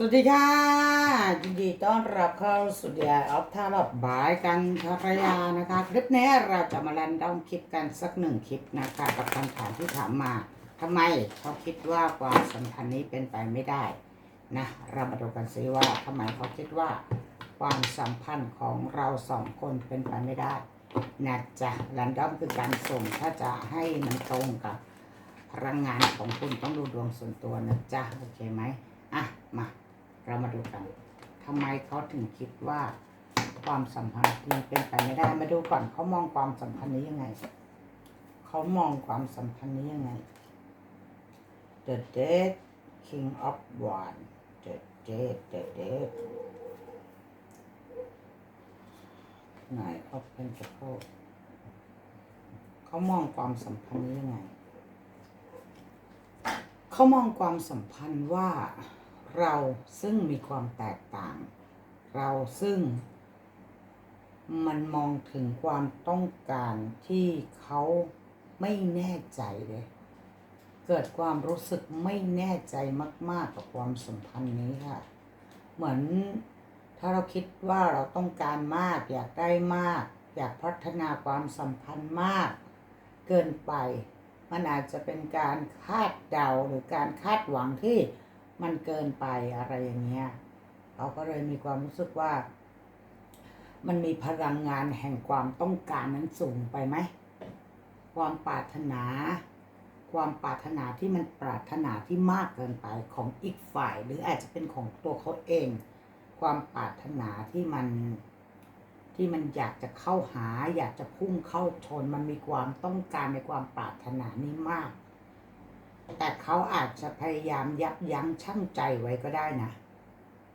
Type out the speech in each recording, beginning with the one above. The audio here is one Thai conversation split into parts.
สวัสดีค่ะยินดีต้อนรับเข้าสู่เดียออฟทาร์ลบายกันทรยานะคะ คลิปนี้เราจะมาลันด้อมคลิปกันสักหนึ่งคลิปนะคะกับคำถามที่ถามมาทำไมเขาคิดว่าความสัมพันธ์นี้เป็นไปไม่ได้นะเรามาดูกันซิว่าทำไมเขาคิดว่า ความสัมพันธ์ของเราสองคนเป็นไปไม่ได้นะจ๊ะลันด้อมคือการส่งถ้าจะให้มันตรงกับพลังงานของคุณต้องดูดวงส่วนตัวนะจ๊ะโอเคไหมอะมา เรามาดูกันทำไมเขาถึงคิดว่าความสัมพันธ์นี้เป็นไปไม่ได้มาดูก่อนเขามองความสัมพันธ์นี้ยังไงเขามองความสัมพันธ์นี้ยังไง The Dead King of Wands The Dead The Dead ไหน Open t a c l e เขามองความสัมพันธ์นี้ยังไง เขามองความสัมพันธ์ว่า เราซึ่งมีความแตกต่าง เราซึ่ง มันมองถึงความต้องการที่เขาไม่แน่ใจเลย เกิดความรู้สึกไม่แน่ใจมาก ๆ กับความสัมพันธ์นี้ค่ะ เหมือนถ้าเราคิดว่าเราต้องการมาก อยากได้มาก อยากพัฒนาความสัมพันธ์มาก เกินไป มันอาจจะเป็นการคาดเดาหรือการคาดหวังที่ มันเกินไปอะไรอย่างเงี้ยเราก็เลยมีความรู้สึกว่า มันมีพลังงานแห่งความต้องการนั้นสูงไปไหมความปรารถนา ความปรารถนาที่มันปรารถนาที่มากเกินไปของอีกฝ่าย หรืออาจจะเป็นของตัวเขาเอง ความปรารถนาที่มันที่มันอยากจะเข้าหา อยากจะพุ่งเข้าชน มันมีความต้องการในความปรารถนานี้มาก แต่เขาอาจจะพยายามยับยั้งชั่งใจไว้ก็ได้นะ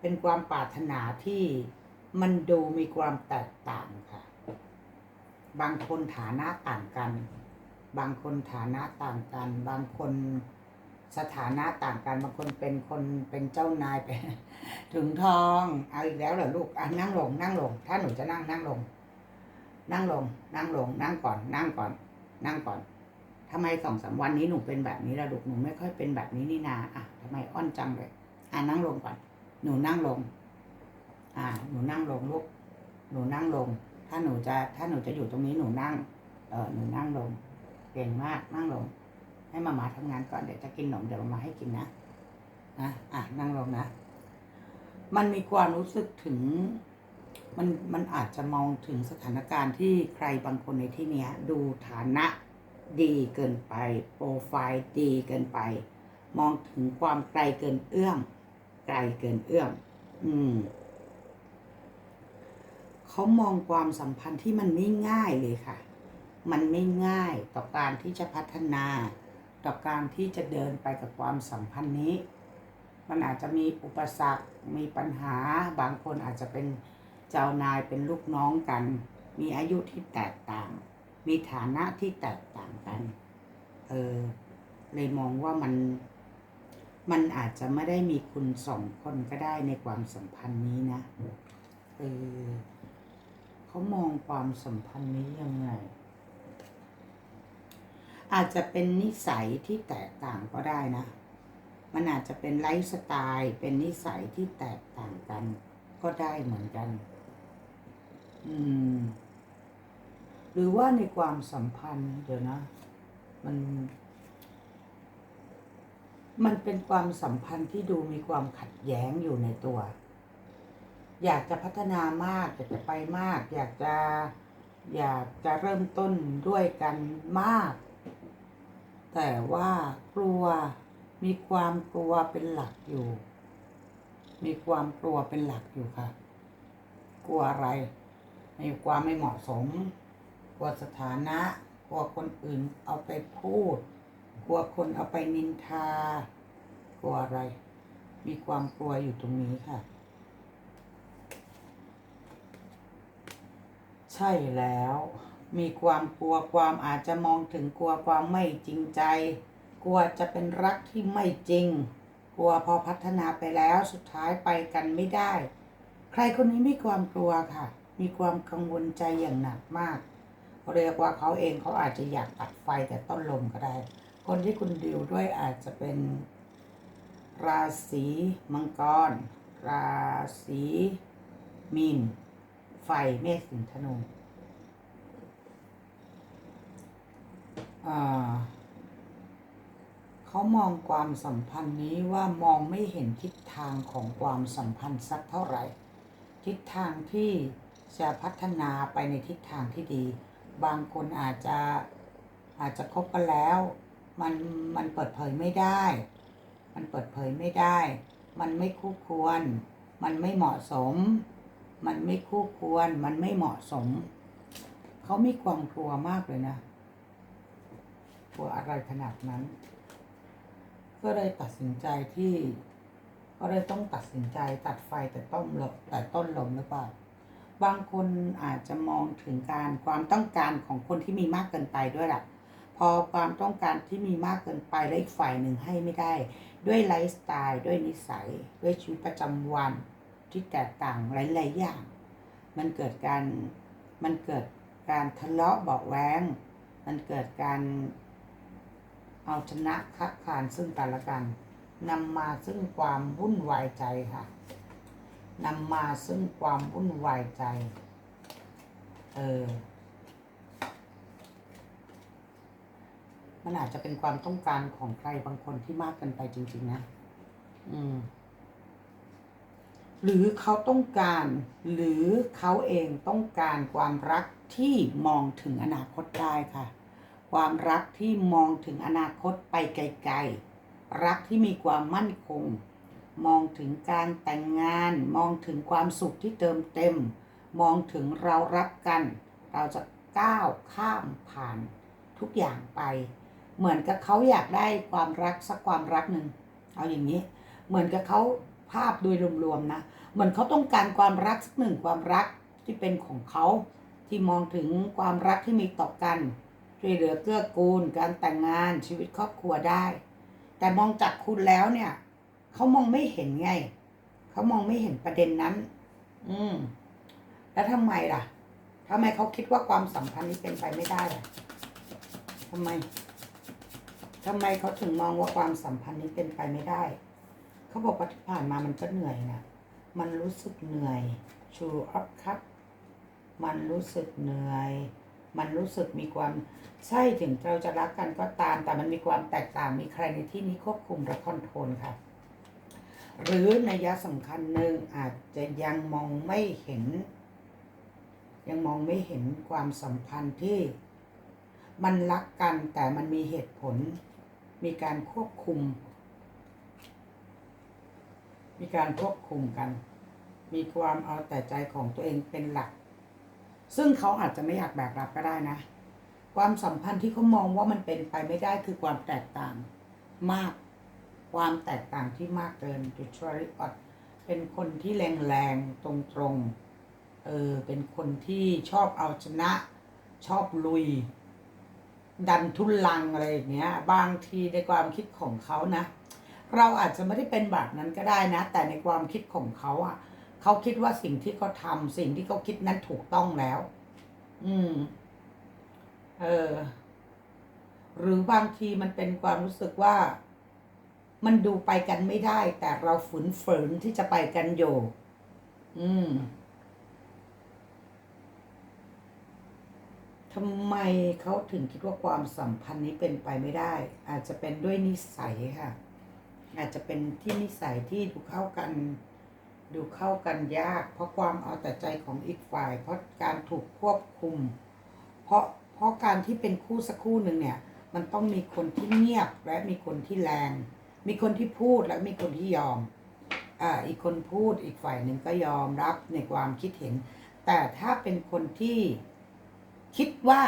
เป็นความปรารถนาที่มันดูมีความแตกต่างค่ะ บางคนฐานะต่างกัน บางคนฐานะต่างกัน บางคนสถานะต่างกัน บางคนเป็นคนเป็นเจ้านายเป็นถึงทองเอาอีกแล้วเหรอลูกอะนั่งลง นั่งลง ถ้าหนูจะนั่งนั่งลง นั่งลง นั่งลง นั่งก่อน นั่งก่อน นั่งก่อน ทำไมสองสามวันนี้หนูเป็นแบบนี้ละลูกหนูไม่ค่อยเป็นแบบนี้นี่นาอะทำไมอ้อนจังเลยอะนั่งลงก่อน หนูนั่งลง อ่า หนูนั่งลงลูกหนูนั่งลง ถ้าหนูจะถ้าหนูจะอยู่ตรงนี้หนูนั่ง เออหนูนั่งลงเก่งมากนั่งลง ให้มามาทำงานก่อนเดี๋ยวจะกินขนมเดี๋ยวมามาให้กินนะนะอะนั่งลงนะ มันมีความรู้สึกถึงมันมันอาจจะมองถึงสถานการณ์ที่ใครบางคนในที่เนี้ยดูฐานะ ดีเกินไป โปรไฟล์ดีเกินไป มองถึงความไกลเกินเอื้อมไกลเกินเอื้อมอืมเขามองความสัมพันธ์ที่มันไม่ง่ายเลยค่ะ มันไม่ง่ายต่อการที่จะพัฒนา ต่อการที่จะเดินไปกับความสัมพันธ์นี้ มันอาจจะมีอุปสรรค มีปัญหา บางคนอาจจะเป็นเจ้านายเป็นลูกน้องกัน มีอายุที่แตกต่าง มีฐานะที่แตกต่างกัน เออ เลยมองว่ามัน มันอาจจะไม่ได้มีคุณสองคนก็ได้ในความสัมพันธ์นี้นะ เออเขามองความสัมพันธ์นี้ยังไง อาจจะเป็นนิสัยที่แตกต่างก็ได้นะ มันอาจจะเป็นไลฟ์สไตล์ เป็นนิสัยที่แตกต่างกัน ก็ได้เหมือนกัน อืม หรือว่าในความสัมพันธ์เดี๋ยวนะ มัน มันเป็นความสัมพันธ์ที่ดูมีความขัดแย้งอยู่ในตัว อยากจะพัฒนามาก อยากจะไปมาก อยากจะอยากจะเริ่มต้นด้วยกันมาก แต่ว่ากลัวมีความกลัวเป็นหลักอยู่ มีความกลัวเป็นหลักอยู่ค่ะ กลัวอะไร มีความไม่เหมาะสม กลัวสถานะ กลัวคนอื่นเอาไปพูด กลัวคนเอาไปนินทา กลัวอะไร มีความกลัวอยู่ตรงนี้ค่ะ ใช่แล้ว มีความกลัวความอาจจะมองถึงกลัวความไม่จริงใจ กลัวจะเป็นรักที่ไม่จริง กลัวพอพัฒนาไปแล้วสุดท้ายไปกันไม่ได้ ใครคนนี้มีความกลัวค่ะมีความกังวลใจอย่างหนักมาก เรียกว่าเขาเองเขาอาจจะอยากตัดไฟแต่ต้นลมก็ได้ คนที่คุณดิวด้วยอาจจะเป็น ราศีมังกร ราศีมีน ไฟเมษสิงธนูเขามองความสัมพันธ์นี้ว่ามองไม่เห็นทิศทางของความสัมพันธ์สักเท่าไหร่ ทิศทางที่จะพัฒนาไปในทิศทางที่ดี บางคนอาจจะอาจจะคบกันแล้ว มันมันเปิดเผยไม่ได้ มันเปิดเผยไม่ได้ มันไม่คู่ควร มันไม่เหมาะสม มันไม่คู่ควร มันไม่เหมาะสม เขามีความกลัวมากเลยนะกลัวอะไรขนาดนั้น ก็เลยตัดสินใจที่ ก็เลยต้องตัดสินใจตัดไฟแต่ต้นลมแต่ต้นลมหรือเปล่า บางคนอาจจะมองถึงการความต้องการของคนที่มีมากเกินไปด้วยล่ะ พอความต้องการที่มีมากเกินไปแล้วอีกฝ่ายหนึ่งให้ไม่ได้ ด้วยไลฟ์สไตล์ ด้วยนิสัย ด้วยชีวิตประจำวันที่แตกต่างหลายๆอย่าง มันเกิดการมันเกิดการทะเลาะเบาแวงมันเกิดการเอาชนะคัดคานซึ่งกันและกันนำมาซึ่งความวุ่นวายใจค่ะ นำมาซึ่งความวุ่นวายใจ เออ มันอาจจะเป็นความต้องการของใครบางคนที่มากเกินไปจริง ๆ นะ อืม หรือเขาต้องการ หรือเขาเองต้องการความรักที่มองถึงอนาคตได้ค่ะ ความรักที่มองถึงอนาคตไปไกลๆ รักที่มีความมั่นคง มองถึงการแต่งงาน มองถึงความสุขที่เติมเต็ม มองถึงเรารักกัน เราจะก้าวข้ามผ่านทุกอย่างไป เหมือนกับเขาอยากได้ความรักสักความรักหนึ่งเอาอย่างนี้ เหมือนกับเขาภาพโดยรวมๆนะเหมือนเขาต้องการความรักสักหนึ่งความรักที่เป็นของเขาที่มองถึงความรักที่มีต่อกันช่วยเหลือเกื้อกูล การแต่งงานชีวิตครอบครัวได้ แต่มองจากคุณแล้วเนี่ย เขามองไม่เห็นไง เขามองไม่เห็นประเด็นนั้น อืม แล้วทำไมล่ะทำไมเขาคิดว่าความสัมพันธ์นี้เป็นไปไม่ได้ล่ะทำไมทำไมเขาถึงมองว่าความสัมพันธ์นี้เป็นไปไม่ได้ เขาบอกว่าที่ผ่านมามันก็เหนื่อยนะมันรู้สึกเหนื่อยชูอัพครับ มันรู้สึกเหนื่อย มันรู้สึกมีความใช่ถึงเราจะรักกันก็ตาม แต่มันมีความแตกต่างมีใครในที่นี้ควบคุมและคอนโทรลค่ะ หรือในยยะสำคัญหนึ่งอาจจะยังมองไม่เห็น ยังมองไม่เห็นความสัมพันธ์ที่มันรักกันแต่มันมีเหตุผล มีการควบคุม มีการควบคุมกัน มีความเอาแต่ใจของตัวเองเป็นหลัก ซึ่งเขาอาจจะไม่อยากแบกรับก็ได้นะ ความสัมพันธ์ที่เขามองว่ามันเป็นไปไม่ได้คือความแตกต่างมาก ความแตกต่างที่มากเกินจุดชริอดเป็นคนที่แรงแรงๆตรงตรงๆ เออ เป็นคนที่ชอบเอาชนะ ชอบลุย ดันทุนลังอะไรอย่างเงี้ย บางทีในความคิดของเขานะ เราอาจจะไม่ได้เป็นแบบนั้นก็ได้นะ แต่ในความคิดของเขาอะ เขาคิดว่าสิ่งที่เขาทำสิ่งที่เขาคิดนั้นถูกต้องแล้ว อืม เออ หรือบางทีมันเป็นความรู้สึกว่า มันดูไปกันไม่ได้ แต่เราฝืนฝืนที่จะไปกันอยู่อืมทำไมเขาถึงคิดว่าความสัมพันธ์นี้เป็นไปไม่ได้ อาจจะเป็นด้วยนิสัยค่ะ อาจจะเป็นที่นิสัยที่ดูเข้ากัน ดูเข้ากันยาก เพราะความเอาแต่ใจของอีกฝ่าย เพราะการถูกควบคุม เพราะเพราะการที่เป็นคู่สักคู่หนึ่งเนี่ย มันต้องมีคนที่เงียบและมีคนที่แรง มีคนที่พูดและมีคนที่ยอมอ่าอีกคนพูดอีกฝ่ายหนึ่งก็ยอมรับในความคิดเห็น แต่ถ้าเป็นคนที่คิดว่า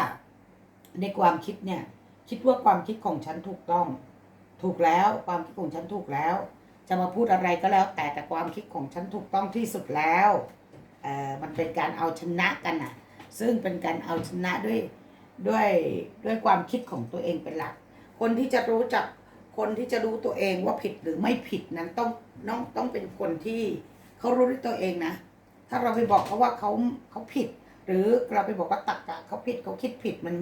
ในความคิดเนี่ย คิดว่าความคิดของฉันถูกต้อง ถูกแล้วความคิดของฉันถูกแล้ว จะมาพูดอะไรก็แล้ว แต่แต่ความคิดของฉันถูกต้องที่สุดแล้วเอ่อมันเป็นการเอาชนะกันอะซึ่งเป็นการเอาชนะด้วยด้วยด้วยความคิดของตัวเองเป็นหลัก คนที่จะรู้จัก คนที่จะรู้ตัวเองว่าผิดหรือไม่ผิดนั้นต้องต้องต้องเป็นคนที่เขารู้ด้วยตัวเองนะ ถ้าเราไปบอกเขาว่าเขาเขาผิด หรือเราไปบอกว่าตักกะเขาผิดเขาคิดผิดมัน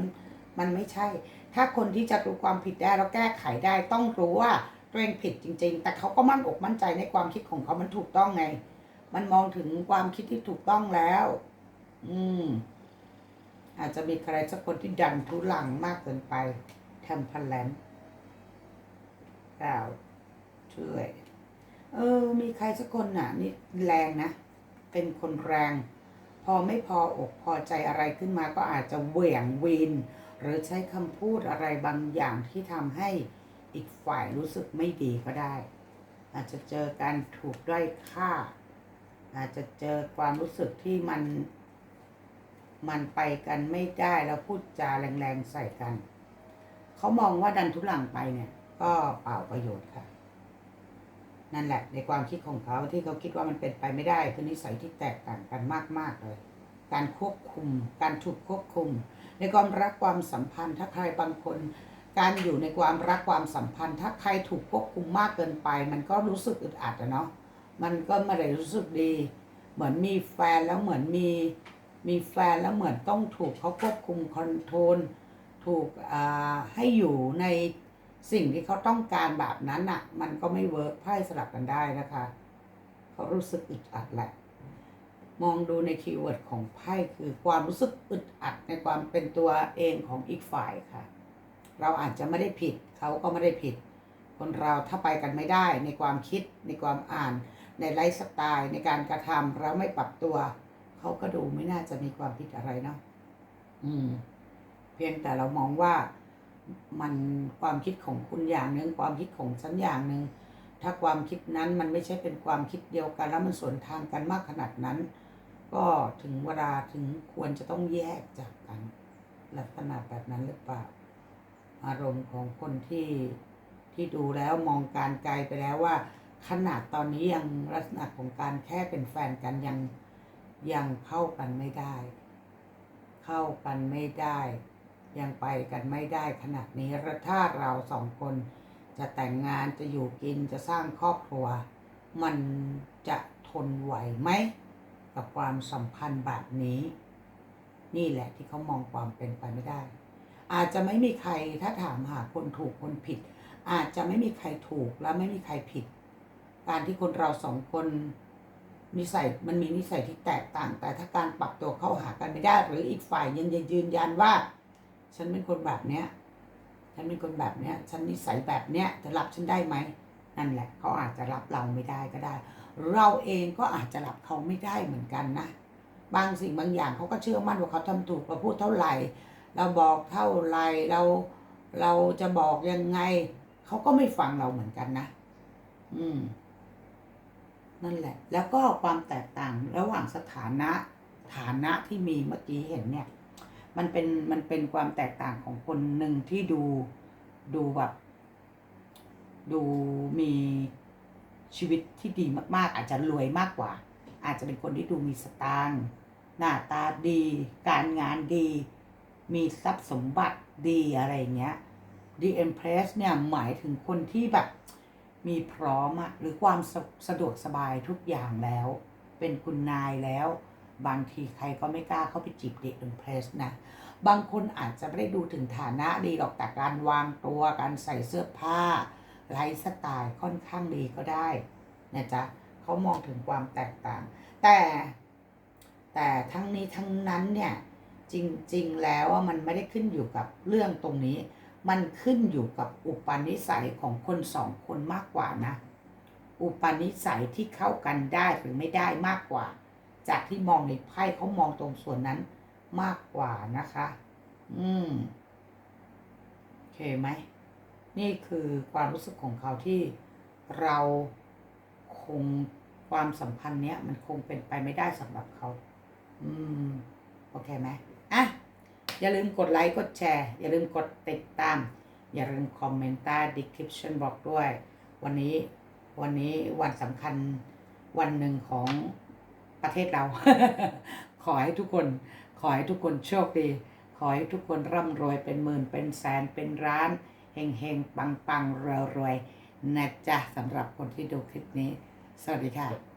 มันไม่ใช่ ถ้าคนที่จะรู้ความผิดได้แล้วแก้ไขได้ ต้องรู้ว่าตัวเองผิดจริง ๆ แต่เขาก็มั่นอกมั่นใจในความคิดของเขามันถูกต้องไง มันมองถึงความคิดที่ถูกต้องแล้ว อืม อาจจะมีใครสักคนที่ดันทุลังมากเกินไปทำพันแลน ก้าช่วย เออ มีใครสักคนน่ะนี่แรงนะ เป็นคนแรง พอไม่พออกพอใจอะไรขึ้นมาก็อาจจะเหวี่ยงวีนหรือใช้คำพูดอะไรบางอย่างที่ทำให้อีกฝ่ายรู้สึกไม่ดีก็ได้ อาจจะเจอการถูกด้อยค่า อาจจะเจอความรู้สึกที่มัน มันไปกันไม่ได้แล้วพูดจาแรงๆใส่กัน เขามองว่าดันทุลังไปเนี่ย ก็เปล่าประโยชน์ค่ะ นั่นแหละ ในความคิดของเขาที่เขาคิดว่ามันเป็นไปไม่ได้คือนิสัยที่แตกต่างกันมาก ๆ เลย การควบคุม การถูกควบคุม ในความรักความสัมพันธ์ ถ้าใครบางคน การอยู่ในความรักความสัมพันธ์ ถ้าใครถูกควบคุมมากเกินไป มันก็รู้สึกอึดอัดอะเนาะมันก็ไม่ได้รู้สึกดี เหมือนมีแฟนแล้วเหมือนมีมีแฟนแล้วเหมือนต้องถูกเขาควบคุมคอนโทรลถูกอ่าให้อยู่ใน สิ่งที่เขาต้องการแบบนั้นอะ่ะ มันก็ไม่เวิร์กไพ่สลับกันได้นะคะ เขารู้สึกอึดอัดแหละ มองดูในคีย์เวิร์ดของไพ่คือความรู้สึกอึดอัดในความเป็นตัวเองของอีกฝ่ายค่ะ เราอาจจะไม่ได้ผิด เขาก็ไม่ได้ผิด คนเราถ้าไปกันไม่ได้ในความคิด ในความอ่าน ในไลฟ์สไตล์ ในการกระทำเราไม่ปรับตัว เขาก็ดูไม่น่าจะมีความผิดอะไรเนาะอืม เพียงแต่เรามองว่า มันความคิดของคุณอย่างหนึ่งความคิดของฉันอย่างหนึ่งถ้าความคิดนั้นมันไม่ใช่เป็นความคิดเดียวกัน แล้วมันสวนทางกันมากขนาดนั้น ก็ถึงเวลาถึงควรจะต้องแยกจากกัน ลักษณะแบบนั้นหรือเปล่า อารมณ์ของคนที่ที่ดูแล้วมองการไกลไปแล้วว่า ขนาดตอนนี้ยังลักษณะของการแค่เป็นแฟนกันยังยังเข้ากันไม่ได้ เข้ากันไม่ได้ ยังไปกันไม่ได้ขนาดนี้แล้วถ้าเราสองคน จะแต่งงานจะอยู่กินจะสร้างครอบครัว มันจะทนไหวไหมกับความสัมพันธ์แบบนี้ นี่แหละที่เขามองความเป็นไปไม่ได้ อาจจะไม่มีใครถ้าถามหาคนถูกคนผิด อาจจะไม่มีใครถูกและไม่มีใครผิด การที่คนเราสองคนนิสัยมันมีนิสัยที่แตกต่าง แต่ถ้าการปรับตัวเข้าหากันไม่ได้ หรืออีกฝ่ายยังยืนยันว่า ฉันเป็นคนแบบเนี้ย ฉันเป็นคนแบบเนี้ย ฉันนิสัยแบบเนี้ยจะรับฉันได้ไหมนั่นแหละ เขาอาจจะรับเราไม่ได้ก็ได้ เราเองก็อาจจะรับเขาไม่ได้เหมือนกันนะ บางสิ่งบางอย่างเขาก็เชื่อมั่นว่าเขาทำถูกเราพูดเท่าไหร่ เราบอกเท่าไหร่เราเราจะบอกยังไง เขาก็ไม่ฟังเราเหมือนกันนะ อืม นั่นแหละ แล้วก็ความแตกต่างระหว่างสถานะ ฐานะที่มีเมื่อกี้เห็นเนี่ย มันเป็นมันเป็นความแตกต่างของคนหนึ่งที่ดูดูแบบ ดูมีชีวิตที่ดีมาก ๆ อาจจะรวยมากกว่า อาจจะเป็นคนที่ดูมีสตางค์หน้าตาดี การงานดี มีทรัพย์สมบัติดีอะไรเงี้ย The Empress เนี่ยหมายถึงคนที่แบบมีพร้อมอะหรือความสสะดวกสบายทุกอย่างแล้ว เป็นคุณนายแล้ว บางทีใครก็ไม่กล้าเข้าไปจีบ The Empress นะ บางคนอาจจะไม่ได้ดูถึงฐานะดีหรอกแต่การวางตัวการใส่เสื้อผ้าไลฟ์สไตล์ค่อนข้างดีก็ได้นะจ๊ะเขามองถึงความแตกต่าง แต่แต่ทั้งนี้ทั้งนั้นเนี่ยจริง ๆ แล้วว่ามันไม่ได้ขึ้นอยู่กับเรื่องตรงนี้ มันขึ้นอยู่กับอุปนิสัยของคนสองคนมากกว่านะ อุปนิสัยที่เข้ากันได้หรือไม่ได้มากกว่า จากที่มองในไพ่เขามองตรงส่วนนั้นมากกว่านะคะ อืมโอเคไหม นี่คือความรู้สึกของเขาที่เราคงความสัมพันธ์เนี้ยมันคงเป็นไปไม่ได้สำหรับเขา อืม โอเคไหมอะ อย่าลืมกดไลค์ กดแชร์ อย่าลืมกดติดตาม อย่าลืมคอมเมนต์ใต้ description บอกด้วย วันนี้ วันนี้วันสำคัญวันหนึ่งของ ประเทศเรา ขอให้ทุกคน ขอให้ทุกคนโชคดี ขอให้ทุกคนร่ำรวยเป็นหมื่นเป็นแสนเป็นร้านเฮงเฮงปังปังรวยรวยนะจ๊ะสำหรับคนที่ดูคลิปนี้ สวัสดีค่ะ